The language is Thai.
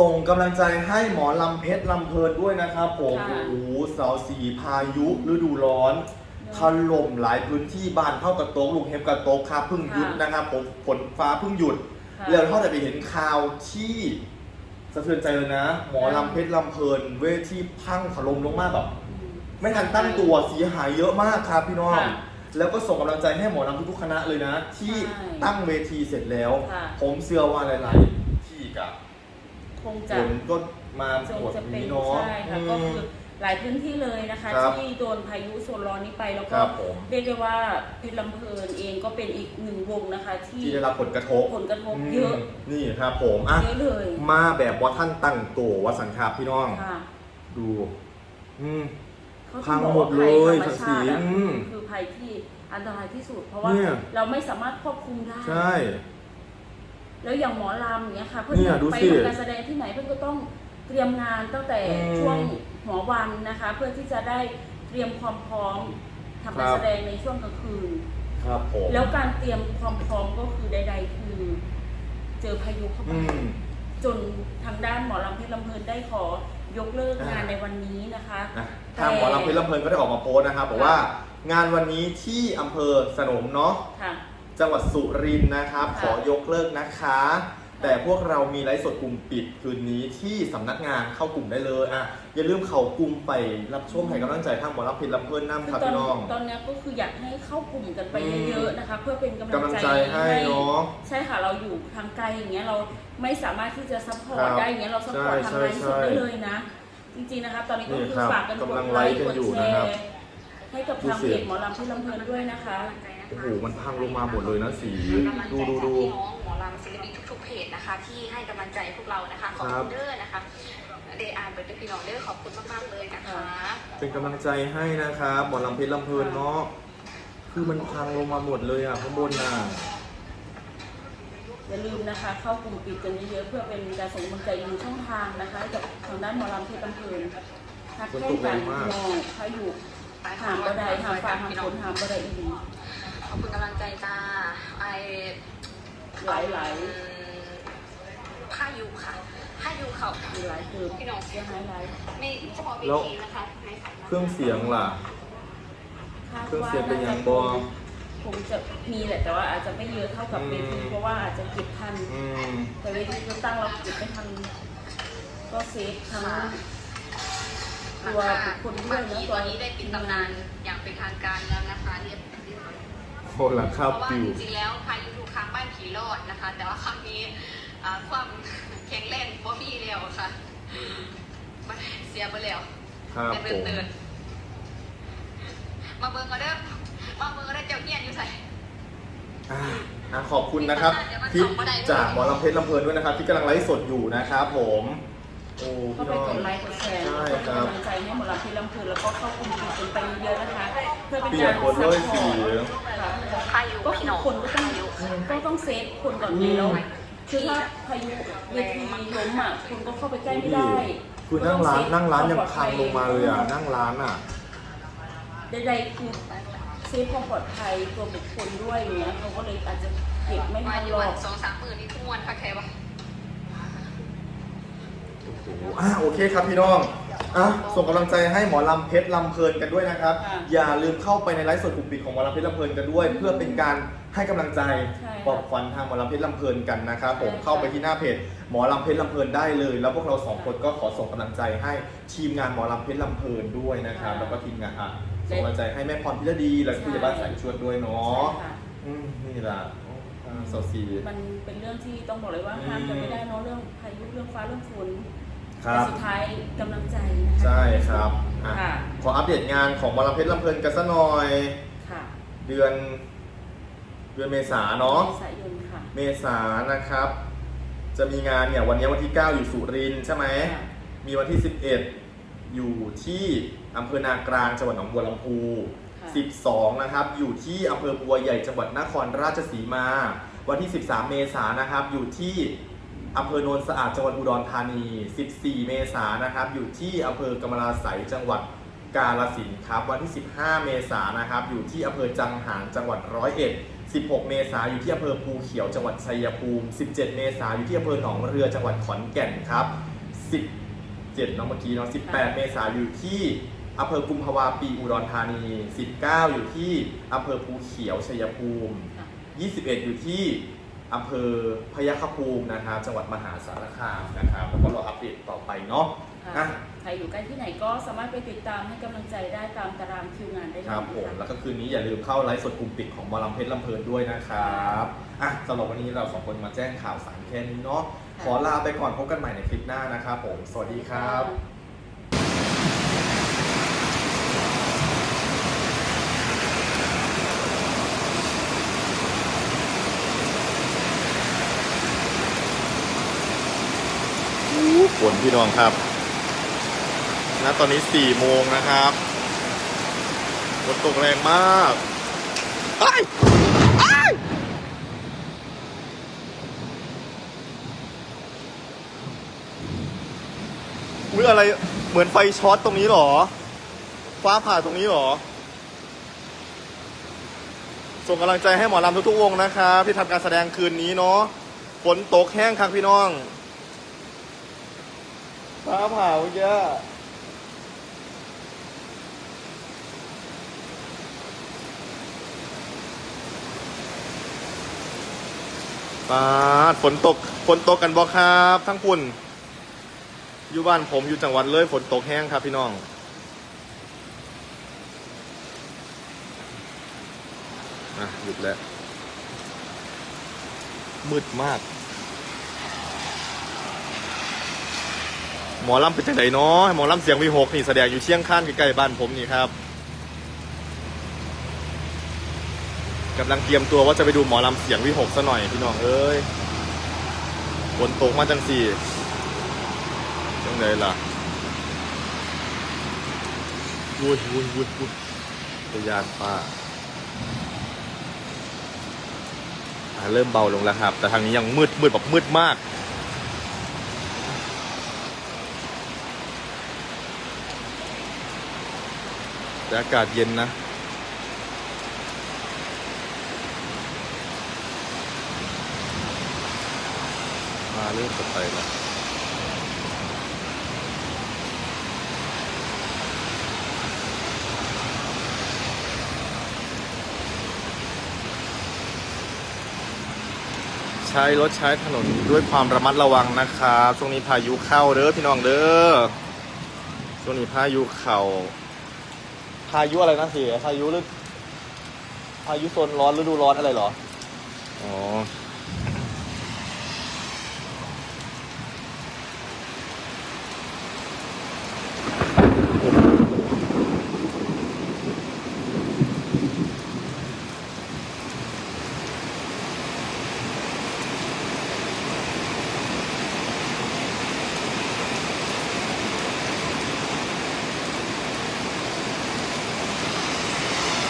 ส่งกำลังใจให้หมอลำเพชรลำเพลินด้วยนะครับ ผมค่ะ โอ้โหสาวสีพายุฤดูร้อนถล่มหลายพื้นที่บ้านเท่ากระโตกลุงเฮฟกระโตกครับเพิ่งหยุดค่ะ นะครับผมฝนฟ้าเพิ่งหยุด ค่ะ แล้วเท่าแต่ไปเห็นข่าวที่สะเทือนใจเลยนะ หมอลำเพชรลำเพลิน เวทีพังถล่มลงมาแบบไม่ทันตั้งตัวเสียหายเยอะมากครับพี่น้อง ค่ะแล้วก็ส่งกำลังใจให้หมอลำทุกๆคณะเลยนะ ที่ใช่ตั้งเวทีเสร็จแล้ว ค่ะ ผมเชื่อว่าหลายๆที่กับ คงฝจะนก็มาคงหมดจะเป็นนี้เนาะ ใช่ค่ะอืก็มคือหลายพื้นที่เลยนะคะ ครับที่โดนพายุโซนร้อนนี้ไปแล้วคก็รับผม เรียกได้ว่าเพชรลำเพลินเองก็เป็นอีกหนึ่งวงนะคะ ที่ที่ได้รับผลกระทบผลกระทบเยอะมนี่ครับผมอะเยอะเลยมาแบบว่าท่านตั้งตัววสันครับพี่น้อง ค่ะดู อืม เขาพัถึงบอกหมว่าดเลยภัธรรมชาติอะสังสีอืมคือภัยที่อันตรายที่สุด เพราะว่าเนี่ย เราไม่สามารถควบคุมได้ ใช่ แล้วอย่างหมอลำอย่างเงี้ยค่ะเพื่อนเนี่ยดูไปสิ ทำการแสดงที่ไหนเพื่อนก็ต้องเตรียมงานตั้งแต่อืมช่วงหัววันนะคะ เพื่อที่จะได้เตรียมความพร้อมทำครัการบ แสดงในช่วงกลางคืน ครับผมแล้วการเตรียมความพร้อมก็คือใด ๆ คือ เจอพายุเข้าไปอืมจนทางด้านหมอลำเพชรลำเพลินได้ขอยกเลิกงานอ่า ในวันนี้นะคะ นะทางหมอลำเพชรลำเพลินก็ได้ออกมาโพสต์นะครับบอกว่า งานวันนี้ที่อำเภอสนมเนาะ ค่ะ จังหวัดสุรินทร์นะครับค่ะขอยกเลิกนะคะ แต่พวกเรามีไลฟ์สดกลุ่มปิดคืนนี้ที่สำนักงานเข้ากลุ่มได้เลยอะอย่าลืมเข้ากลุ่มไปรับชมให้กำลังใจทางหมอลำเพชรลำเพลินน้ำคืคอรับตอนพี่น้อง ตอนเนี้ยก็คืออยากให้เข้ากลุ่มกันไปอืมเยอะๆนะคะ เพื่อเป็นกำกำลัลังงใจใจให้เนาะใช่ค่ะเราอยู่ทางไกลอย่างเงี้ยเราไม่สามารถที่จะซัพพอครัร์ตบได้อย่างเงี้ยเราซัพพอร์ตใช่ทางไลฟ์สดใช่ได้เลยนะ จริงๆนะคะตอนนี้ก็นี่คือครับฝากกันกกำลัดงไลไลฟ์ค์กันกดอยู่แชนะครับ ร์ให้กับดูทางสิเพจหมอลำที่ลำเพลินด้วยนะคะ โอ้โหมันพังลงมาหมดเลยนะสีกำลังดูใจดูจากดูพี่น้องหมอลำศิลปินทุกๆเพจนะคะ ที่ให้กำลังใจพวกเรานะคะขอบครัคุบณเด้อนะคะเดย์อ่านเปิดด้วยพี่น้องเด้อขอบคุณมากๆเลยนะคะ เป็นกำลังใจให้นะครับหมอลำเพชรลำเพลินเนาะคือมันพังลงมาหมดเลยอะข้างบนน่ะอย่าลืมนะคะเข้ากลุ่มปิดกันเยอะๆเพื่อเป็นการส่งกำลังใจอีกหนึ่งช่องทางนะคะให้กับทางด้านหมอลำที่ลำเพลินทักแค่กันมองพายุหามก็ได้หามฟ้าหามฝนหามก็ได้อีกขอบ คุณกำลังใจจ้าไอหลายหลายอืมพายุค่ะพายุเขาๆมีหลายเติมพี่น้องเสียหายหลายไม่เฉพาะเวทีนะคะในสายเครื่องเสียงล่ะคาดเครื่องว่าเสียงเป็นยังบอคงจะมีแหละแต่ว่าอาจจะไม่เยอะเท่ากับเวทีอืมเพราะว่าอาจจะเก็บทันอืมแต่เวทีก็ตั้งเราเก็บไม่ทันก็เซฟทั้งตัวบุคคลด้วบายงนะทีตัตัววนี้ได้ปิดตำนานอย่างเป็นทางการแล้วนะคะเรียบโหหลังเพคาราะว่าปิว จริงๆแล้วพายุทุกครั้งบ้านผีรอดนะคะ แต่ว่าครั้งนี้อ่าความแข็งแรงบ่มีแล้วค่ะมันเสียไปแล้วครับเดิผนมเตือนมาเบิ่งก็เด้อมาเบิ่งก็ได้อเจ้าเฮียนอยู่ใส่ อะอะขอบคุณนะครับคลิปจากหมอลำเพชรลำเพลินด้วยนะครับ ที่กำลังไลฟ์สดอยู่นะครับผม โอ้ก็พี่ไปน้องกดไลค์กดแชร์ใช่แล้วก็คเป็นรับ กำลังใจให้หมอลำที่ลำพูนแล้วก็เข้ากลุ่มปิดกันไปเยอะๆนะคะ เพื่อเป็นเปลี่ยกานรหมดเลยสี ค่ะ พายุก็พี่คือน้อง คนก็ต้องก็ต้องเซฟคนก่อนไงแล้วคือถ้าพายุเวทีล้มอะคุณก็เข้าไปใกล้ไม่ได้คือนั่งร้านนั่งร้านยังพังลงมาเลยอะ นั่งร้านอะ ใดๆคือเซฟความปลอดภัยตัวบุคคลด้วยอย่างเงี้ยเขาก็เลยอาจจะเก็บไม่มาทันอยู่หรวัอนกสองสามหมื่นนี่ทุกวันค่ะแค่ว่าโอ้โหอะโอเคครับพี่น้องอะส่งกำลังใจให้หมอลำเพชรลำเพลินกันด้วยนะครับ ค่ะอย่าลืมเข้าไปในไลฟ์สดกลุ่มปิดของหมอลำเพชรลำเพลินกันด้วย เพื่อเป็นการให้กำลังใจใช่ค่ะปลอบขวัญทางหมอลำเพชรลำเพลินกันนะครับผมใช่ค่ะ เข้าไปที่หน้าเพจหมอลำเพชรลำเพลินได้เลย แล้วพวกเราสองคนก็ขอส่งกำลังใจให้ทีมงานหมอลำเพชรลำเพลินด้วยนะครับแล้วก็ทีมงานอะส่งกำลังใจให้แม่พรพิรดีและผู้ใหญ่บ้านสายชวนด้วยเนาะใช่ค่ะ อืมนี่ล่ะโอ้อ่าสาวสี มันเป็นเรื่องที่ต้องบอกเลยว่าห้ามกันไม่ได้เนอะเรื่องพายุเรื่องฟ้าเรื่องฝน ครัแต่บสุดท้ายกำลังใจนะคะใช่ครับอะค่ะขออัปเดตงานของหมอลำเพชรลำเพลินกันสักหน่อย ค่ะเดือน เดือนเมษาเนาะ เมษายนค่ะเมษานะครับ จะมีงานเนี่ยวันนี้วันที่ 9 อยู่สุรินทร์ใช่ไหม ค่ะมีวันที่ 11 อยู่ที่อำเภอนากลางจังหวัดหนองบัวลำพู ค่ะ 12 นะครับ อยู่ที่อำเภอบัวใหญ่จังหวัดนครราชสีมา วันที่ 13 เมษายนนะครับ อยู่ที่ อำเภอโนนสะอาดจังหวัดอุดรธานี 14 เมษายนนะครับ อยู่ที่อำเภอกำมะลาไสยจังหวัดกาฬสินครับ วันที่ 15 เมษายนนะครับ อยู่ที่อำเภอจังหารจังหวัดร้อยเอ็ด 16 เมษายนอยู่ที่อำเภอภูเขียวจังหวัดชัยภูมิ 17 เมษายนอยู่ที่อำเภอหนองเรือจังหวัดขอนแก่นครับ 17เนาะเมื่อกี้เนาะ18 เมษายนอยู่ที่อำเภอกุมภาวาปีอุดรธานี 19 อยู่ที่อำเภอภูเขียวชัยภูมิ 21 อยู่ที่ อำเภอพยัคฆภูมินะครับจังหวัดมหาสารคามนะครับแล้วก็รออัปเดตต่อไปเนาะค่ะอะใครอยู่ใกล้ที่ไหนก็สามารถไปติดตามให้กำลังใจได้ตามตารางคิวงานได้เลยครับผมนะะ แล้วก็คืนนี้อย่าลืมเข้าไลฟ์สดกลุ่มปิดของหมอลำเพชรลำเพลินด้วยนะครับอะสำหรับวันนี้เราสองคนมาแจ้งข่าวสารแค่นี้เนาะขอลาไปก่อนพบกันใหม่ในคลิปหน้านะครับผม สวัสดีครับ ฝนพี่น้องครับณตอนนี้สี่โมงนะครับฝนตกแรงมากไอ้ไอ้อุ้ยอะไรเหมือนไฟช็อตตรงนี้หรอ ฟ้าผ่าตรงนี้หรอ ส่งกำลังใจให้หมอลำทุกๆวงนะครับที่ทำการแสดงคืนนี้เนาะฝนตกแห้งครับพี่น้อง ฟ้าผ่าเมื่อกี้ปาดฝนตก ฝนตกกันบ่ครับ ทั้งคุณ อยู่บ้านผมอยู่จังหวัดเลย ฝนตกแห้งครับพี่น้อง อะ หยุดแล้ว มืดมาก หมอลำเป็นจังไดเนาะหมอลำเสียงวีหกนี่แสดงอยู่เชียงคานใกล้ๆบ้านผมนี่ครับกำลังเตรียมตัวว่าจะไปดูหมอลำเสียงวีหกซะหน่อยพี่น้องเอ้ยฝนตกมาจังสี่จังไดล่ะวุ้ยวุ้ยวุ้ยวุ้ยพยานป้าอ่าเริ่มเบาลงแล้วครับ แต่ทางนี้ยังมืดมืดแบบมืดมาก แต่อากาศเย็นนะ มาเริ่มสดไปแล้วใช้รถใช้ถนนด้วยความระมัดระวังนะครับ ช่วงนี้พายุเข้าเด้อพี่น้องเด้อช่วงนี้พายุเข่า พายุอะไรนะสิพายุหรือพายุโซนร้อนฤดูร้อนอะไรเหรอ อ๋อ